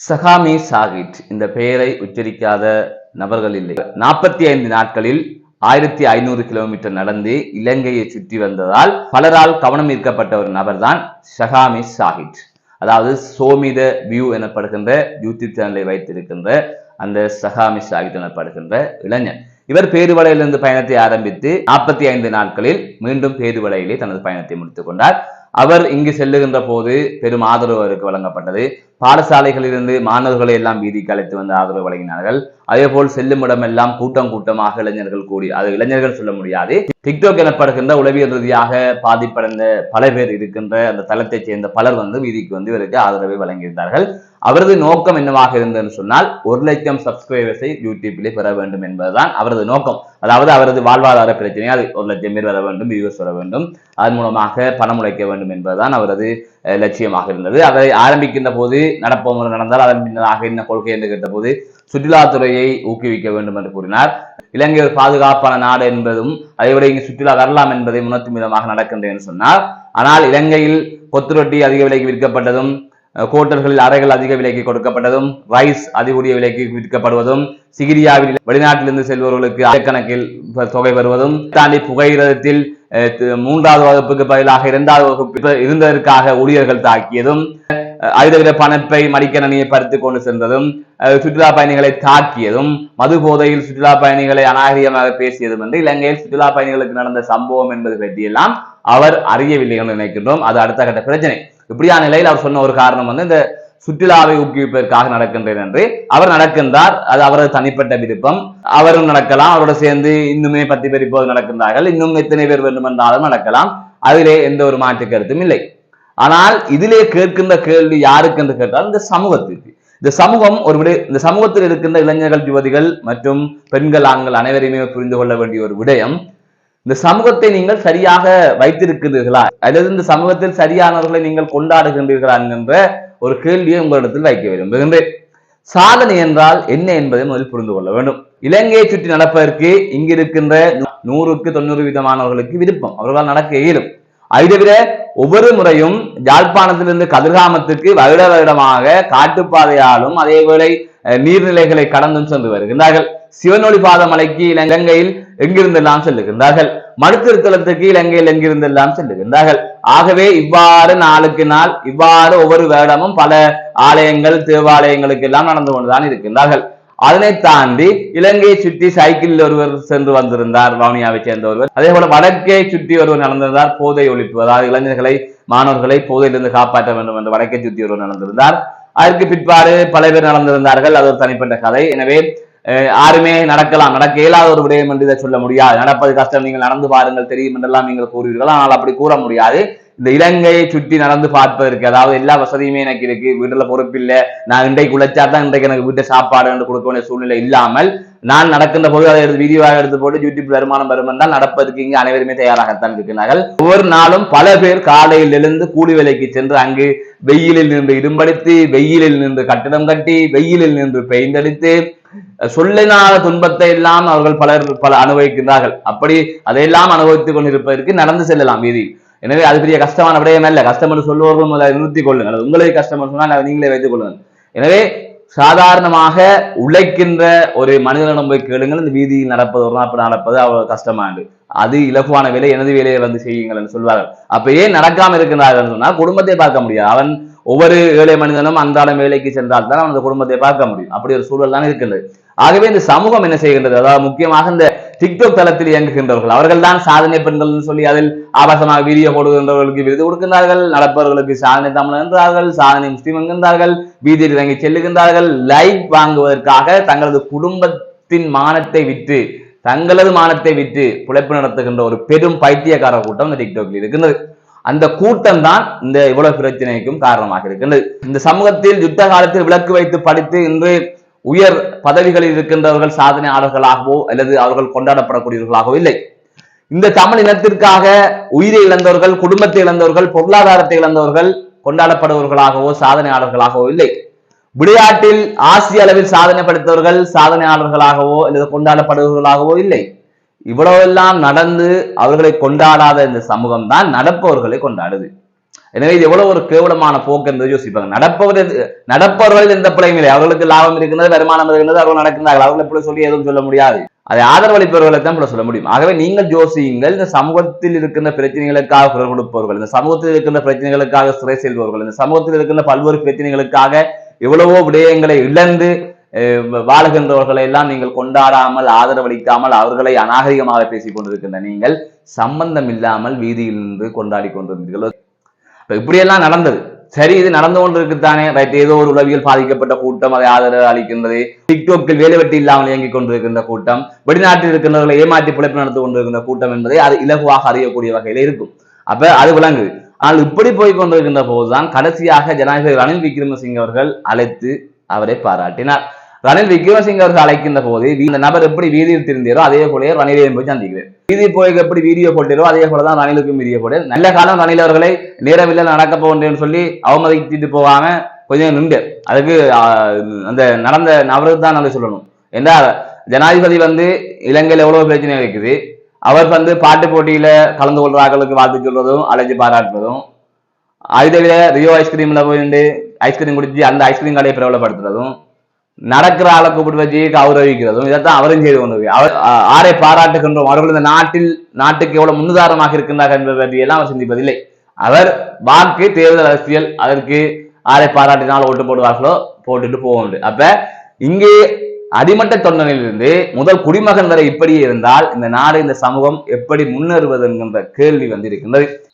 சகாமி சாகிட் இந்த பெயரை உச்சரிக்காத நபர்கள் இல்லை. நாற்பத்தி ஐந்து நாட்களில் ஆயிரத்தி ஐநூறு கிலோமீட்டர் நடந்து இலங்கையை சுற்றி வந்ததால் பலரால் கவனம் ஈர்க்கப்பட்ட ஒரு நபர்தான் ஷஹாமி சாகிட் அதாவது சோமித வியூ எனப்படுகின்ற யூடியூப் சேனலை வைத்திருக்கின்ற அந்த சஹாமி சாகித் எனப்படுகின்ற இளைஞர் இவர் பேருவளையிலிருந்து பயணத்தை ஆரம்பித்து நாற்பத்தி ஐந்து நாட்களில் மீண்டும் பேருவளையிலே தனது பயணத்தை முடித்துக் கொண்டார். அவர் இங்கு செல்லுகின்ற போது பெரும் ஆதரவு அவருக்கு வழங்கப்பட்டது. பாடசாலைகளிலிருந்து மாணவர்களை எல்லாம் வீதிக்கு அழைத்து வந்து ஆதரவு வழங்கினார்கள். அதே போல் செல்லும் இடமெல்லாம் கூட்டம் கூட்டமாக இளைஞர்கள் கூடி அது இளைஞர்கள் சொல்ல முடியாது. டிக்டாக் எனப்படுகின்ற உளவியல் ரீதியாக பாதிப்படைந்த பல பேர் இருக்கின்ற அந்த தளத்தைச் சேர்ந்த பலர் வந்து வீதிக்கு வந்து இவருக்கு ஆதரவை வழங்கியிருந்தார்கள். அவரது நோக்கம் என்னவாக இருந்ததுன்னு சொன்னால் ஒரு லட்சம் சப்ஸ்கிரைபர்ஸை யூடியூப்பிலே பெற வேண்டும் என்பதுதான் அவரது நோக்கம். அதாவது அவரது வாழ்வாதார பிரச்சனையை அது ஒரு லட்சம் பேர் வர வேண்டும் வியூஸ் வர வேண்டும். அதன் மூலமாக பணம் உழைக்க வேண்டும் என்பதுதான் அவரது லட்சியமாக இருந்தது. அதை ஆரம்பிக்கின்ற போது நடப்பமுறை நடந்தால் அதன் பின்னராக என்ன கொள்கை என்று கேட்டபோது சுற்றுலாத்துறையை ஊக்குவிக்க வேண்டும் என்று கூறினார். இலங்கை ஒரு பாதுகாப்பான நாடு என்பதும் அதைவிட இங்கு சுற்றுலா வரலாம் என்பதை உணர்த்தும் விதமாக நடக்கின்றேன் என்று சொன்னார். ஆனால் இலங்கையில் கொத்து ரொட்டி அதிக விலைக்கு விற்கப்பட்டதும் ஹோட்டல்களில் அறைகள் அதிக விலைக்கு கொடுக்கப்பட்டதும் ரைஸ் அதிகூடிய விலைக்கு விற்கப்படுவதும் சிகிரியாவில் வெளிநாட்டிலிருந்து செல்பவர்களுக்கு ஆயிரக்கணக்கில் தொகை வருவதும் தாண்டி புகையிரதத்தில் மூன்றாவது வகுப்புக்கு பதிலாக இரண்டாவது வகுப்பு இருந்ததற்காக ஊழியர்கள் தாக்கியதும் அஹ், பணப்பை மடிக்கணினியை பறித்துக் கொண்டு சென்றதும் சுற்றுலா பயணிகளை தாக்கியதும் மது போதையில் சுற்றுலா பயணிகளை அநாகரிகமாக பேசியதும் என்று இலங்கையில் சுற்றுலா பயணிகளுக்கு நடந்த சம்பவம் என்பது பற்றியெல்லாம் அவர் அறியவில்லை என்று நினைக்கின்றோம். அது அடுத்த கட்ட பிரச்சனை. இப்படியான நிலையில் அவர் சொன்ன ஒரு காரணம் வந்து இந்த சுற்றுலாவை ஊக்குவிப்பதற்காக நடக்கின்றேன் என்று அவர் நடக்கின்றார். அது அவரது தனிப்பட்ட விருப்பம். அவரும் நடக்கலாம். அவரோட சேர்ந்து இன்னுமே பத்து பேர் இப்போது நடக்கின்றார்கள். இன்னும் எத்தனை பேர் வேண்டுமென்றாலும் நடக்கலாம். அதிலே எந்த ஒரு மாற்று கருத்தும் இல்லை. ஆனால் இதிலே கேட்கின்ற கேள்வி யாருக்கு என்று கேட்டால் இந்த சமூகத்திற்கு. இந்த சமூகம் ஒரு விட இந்த சமூகத்தில் இருக்கின்ற இளைஞர்கள் யுவதிகள் மற்றும் பெண்கள் ஆண்கள் அனைவரையுமே புரிந்து கொள்ள வேண்டிய ஒரு விடயம் இந்த சமூகத்தை நீங்கள் சரியாக வைத்திருக்கிறீர்களா? அல்லது இந்த சமூகத்தில் சரியானவர்களை நீங்கள் கொண்டாடுகின்றீர்களா என்கின்ற ஒரு கேள்வியை உங்களிடத்தில் வைக்க விரும்புகின்றேன். சாதனை என்றால் என்ன என்பதை முதலில் புரிந்து கொள்ள வேண்டும். இலங்கையை சுற்றி நடப்பதற்கு இங்கு இருக்கின்ற நூறுக்கு தொண்ணூறு விதமானவர்களுக்கு விருப்பம். அவர்களால் நடக்க இயலும். அதை தவிர ஒவ்வொரு முறையும் யாழ்ப்பாணத்திலிருந்து கதிர்காமத்துக்கு வருட வருடமாக காட்டுப்பாதையாலும் அதேவேளை அஹ், நீர்நிலைகளை கடந்தும் சென்று வருகின்றார்கள். சிவனொளி பாத மலைக்கு இலங்கையில் எங்கிருந்தெல்லாம் செல்லுகின்றார்கள்? மடுத்திருத்தலத்துக்கு இலங்கையில் எங்கிருந்தெல்லாம் செல்லுகின்றார்கள்? ஆகவே இவ்வாறு நாளுக்கு நாள் இவ்வாறு ஒவ்வொரு வேடமும் பல ஆலயங்கள் தேவாலயங்களுக்கு எல்லாம் நடந்து கொண்டுதான் இருக்கின்றார்கள். அதனை தாண்டி இலங்கையை சுற்றி சைக்கிளில் ஒருவர் சென்று வந்திருந்தார் வவுனியாவை சேர்ந்த ஒருவர். அதே போல வடக்கே சுற்றி ஒருவர் நடந்திருந்தார் போதை ஒழிப்பு அதாவது இளைஞர்களை மாணவர்களை போதையிலிருந்து காப்பாற்ற வேண்டும் என்று வடக்கே சுற்றி ஒருவர் நடந்திருந்தார். அதற்கு பிற்பாடு பல பேர் நடந்திருந்தார்கள் அது ஒரு தனிப்பட்ட கதை. எனவே யாருமே நடக்கலாம் நடக்க இயலாத ஒரு விடயம் என்று இதை சொல்ல முடியாது. நடப்பது கஷ்டம் நீங்கள் நடந்து பாருங்கள் தெரியும் என்றெல்லாம் நீங்கள் கூறுவீர்கள். ஆனால் அப்படி கூற முடியாது. இந்த இலங்கையை சுற்றி நடந்து பார்ப்பதற்கு அதாவது எல்லா வசதியுமே எனக்கு இருக்கு வீட்டுல பொறுப்பில்லை நான் இன்றைக்கு உழைச்சா தான் இன்றைக்கு எனக்கு வீட்டு சாப்பாடு என்று கொடுக்க வேண்டிய சூழ்நிலை இல்லாமல் நான் நடக்கின்ற போது அதை எடுத்து வீடியோவாக எடுத்து போட்டு யூடியூப் வருமானம் வரும் என்றால் நடப்பதற்கு இங்கு அனைவருமே தயாராகத்தான் இருக்கிறார்கள். ஒவ்வொரு நாளும் பல பேர் காலையில் எழுந்து கூலி வேலைக்கு சென்று அங்கு வெயிலில் நின்று இரும்படித்து வெயிலில் நின்று கட்டிடம் கட்டி வெயிலில் நின்று பெயிண்ட் அடித்து சொல்லினாத துன்பத்தை எல்லாம் அவர்கள் பலர் பல அனுபவிக்கின்றார்கள். அப்படி அதையெல்லாம் அனுபவித்துக் கொண்டிருப்பதற்கு நடந்து செல்லலாம் வீதியில் எனவே அது பெரிய கஷ்டமான விடயம் அல்ல. கஷ்டம் என்று சொல்லுவவர்கள் அதை நிறுத்திக் கொள்ளுங்கள். அது உங்களே கஷ்டம் சொன்னால் அதை நீங்களே வைத்துக் கொள்ளுங்கள். எனவே சாதாரணமாக உழைக்கின்ற ஒரு மனிதனிடம் போய் கேளுங்கள். இந்த வீதியில் நடப்பது ஒரு நாள் நடப்பது அவ்வளவு கஷ்டமானது. அது இலகுவான வேலை எனது வேலையை வந்து செய்யுங்கள் என்று சொல்வார்கள். அப்ப ஏன் நடக்காம இருக்கின்றார்கள் சொன்னா குடும்பத்தை பார்க்க முடியாது. அவன் ஒவ்வொரு ஏழை மனிதனும் அன்றாடம் வேலைக்கு சென்றால் தான் அவனது குடும்பத்தை பார்க்க முடியும். அப்படி ஒரு சூழல் தான் இருக்கின்றது. ஆகவே இந்த சமூகம் என்ன செய்கின்றது? அதாவது முக்கியமாக இந்த டிக்டாக் தளத்தில் இயங்குகின்றவர்கள் அவர்கள் தான் சாதனை பெண்கள் சொல்லி அதில் ஆபாசமாக வீடியோ போடுகின்றவர்களுக்கு விருது கொடுக்கின்றார்கள். நடப்பவர்களுக்கு சாதனை தமிழ் என்றார்கள் சாதனை முஸ்லீம் என்கின்றார்கள். வீதியில் இறங்கி செல்லுகின்றார்கள். லைக் வாங்குவதற்காக தங்களது குடும்பத்தின் மானத்தை விற்று தங்களது மானத்தை விற்று பிழைப்பு நடத்துகின்ற ஒரு பெரும் பைத்தியக்கார கூட்டம் இந்த டிக்டாக்ல இருக்கின்றது. அந்த கூட்டம் தான் இந்த இவ்வளவு பிரச்சனைக்கும் காரணமாக இருக்கின்றது. இந்த சமூகத்தில் யுத்த காலத்தில் விளக்கு வைத்து படித்து இன்று உயர் பதவிகளில் இருக்கின்றவர்கள் சாதனையாளர்களாகவோ அல்லது அவர்கள் கொண்டாடப்படக்கூடியவர்களாகவோ இல்லை. இந்த தமிழ் இனத்திற்காக உயிரை இழந்தவர்கள் குடும்பத்தை இழந்தவர்கள் பொருளாதாரத்தை இழந்தவர்கள் கொண்டாடப்படுபவர்களாகவோ சாதனையாளர்களாகவோ இல்லை. விளையாட்டில் ஆசிய அளவில் சாதனை படைத்தவர்கள் சாதனையாளர்களாகவோ அல்லது கொண்டாடப்படுபவர்களாகவோ இல்லை. இவ்வளவெல்லாம் நடந்து அவர்களை கொண்டாடாத இந்த சமூகம் தான் நடப்பவர்களை கொண்டாடுது. எனவே இது எவ்வளவு ஒரு கேவலமான போக்கு என்பதை யோசிப்பாங்க. நடப்பவர் நடப்பவர்கள் எந்த பிள்ளையும் இல்லை. அவர்களுக்கு லாபம் இருக்கிறது வருமானம் இருக்கிறது அவர்கள் நடக்கிறார்கள் அவர்களை எப்படி சொல்லி எதுவும் சொல்ல முடியாது. அதை ஆதரவளிப்பவர்களை தான் இப்படி சொல்ல முடியும். ஆகவே நீங்கள் யோசியுங்கள் இந்த சமூகத்தில் இருக்கின்ற பிரச்சனைகளுக்காக குரல் கொடுப்பவர்கள் இந்த சமூகத்தில் இருக்கின்ற பிரச்சனைகளுக்காக சிறை செல்பவர்கள் இந்த சமூகத்தில் இருக்கின்ற பல்வேறு பிரச்சனைகளுக்காக எவ்வளவோ விடயங்களை இழந்து வாழுகின்றவர்களை எல்லாம் நீங்கள் கொண்டாடாமல் ஆதரவளிக்காமல் அவர்களை அநாகரிகமாக பேசிக் கொண்டிருக்கின்ற நீங்கள் சம்பந்தம் இல்லாமல் வீதியில் நின்று கொண்டாடி கொண்டிருந்தீர்களோ. இப்படியெல்லாம் நடந்தது. சரி இது நடந்து கொண்டிருக்குத்தானே? ரைட் ஏதோ ஒரு உளவியல் பாதிக்கப்பட்ட கூட்டம் அதை ஆதரவு அளிக்கின்றது. டிக்டோக்கில் வேலை வெட்டி இல்லாமல் இயங்கிக் கொண்டிருக்கின்ற கூட்டம் வெளிநாட்டில் இருக்கின்றவர்களை ஏமாற்றி பிழைப்பு நடந்து கொண்டிருக்கின்ற கூட்டம் என்பதை அது இலகுவாக அறியக்கூடிய வகையில் இருக்கும். அப்ப அது விளங்குது. ஆனால் இப்படி போய் கொண்டிருக்கின்ற போதுதான் கடைசியாக ஜனாதிபதி ரணில் விக்ரமசிங்க அவர்கள் அழைத்து அவரை பாராட்டினார். ரணில் விக்ரமசிங்க அவர்கள் அழைக்கின்ற போது இந்த நபர் எப்படி வீதியில் திருந்தாரோ அதே போல ரணிலையும் போய் சந்திக்கிறேன். வீதி போய் எப்படி வீடியோ போட்டாரோ அதே போலதான் ரணிலுக்கும் வீடியோ போட்டு நல்ல காலம் ரணில் அவர்களை நேரவில்லை நடக்க போகின்றேன்னு சொல்லி அவமதித்துட்டு போகாம கொஞ்சம் நின்று அதுக்கு அந்த நடந்த நபருக்கு தான் நாங்கள் சொல்லணும். ஏன்னா ஜனாதிபதி வந்து இலங்கையில் எவ்வளவு பிரச்சனை இருக்குது? அவர் வந்து பாட்டு போட்டியில கலந்து கொள்றார்களுக்கு வாழ்த்து சொல்றதும் அழைச்சி பாராட்டுறதும் அதை தவிர ரியோ ஐஸ்கிரீம்ல போயிட்டு ஐஸ்கிரீம் குடிச்சு அந்த ஐஸ்கிரீம் கடையை பிரபலப்படுத்துறதும் நடக்கிற ஆளை கூப்பிட்டு வச்சு கௌரவிக்கிறதும் இதைத்தான் அவரும் செய்து கொண்டு அவர் ஆரை பாராட்டுகின்றோம். அவர்கள் இந்த நாட்டில் நாட்டுக்கு எவ்வளவு முன்னுதாரணமாக இருக்கின்றார் என்பதை எல்லாம் அவர் சிந்திப்பதில்லை. அவர் வாக்கு தேர்தல் அரசியல் அதற்கு ஆரை பாராட்டினால் ஓட்டு போடுவார்களோ போட்டுட்டு போக அப்ப இங்கே அடிமட்ட தொண்டனிலிருந்து முதல் குடிமகன் வரை இப்படியே இருந்தால் இந்த நாடு இந்த சமூகம் எப்படி முன்னேறுவது என்கின்ற கேள்வி வந்து இருக்கின்றது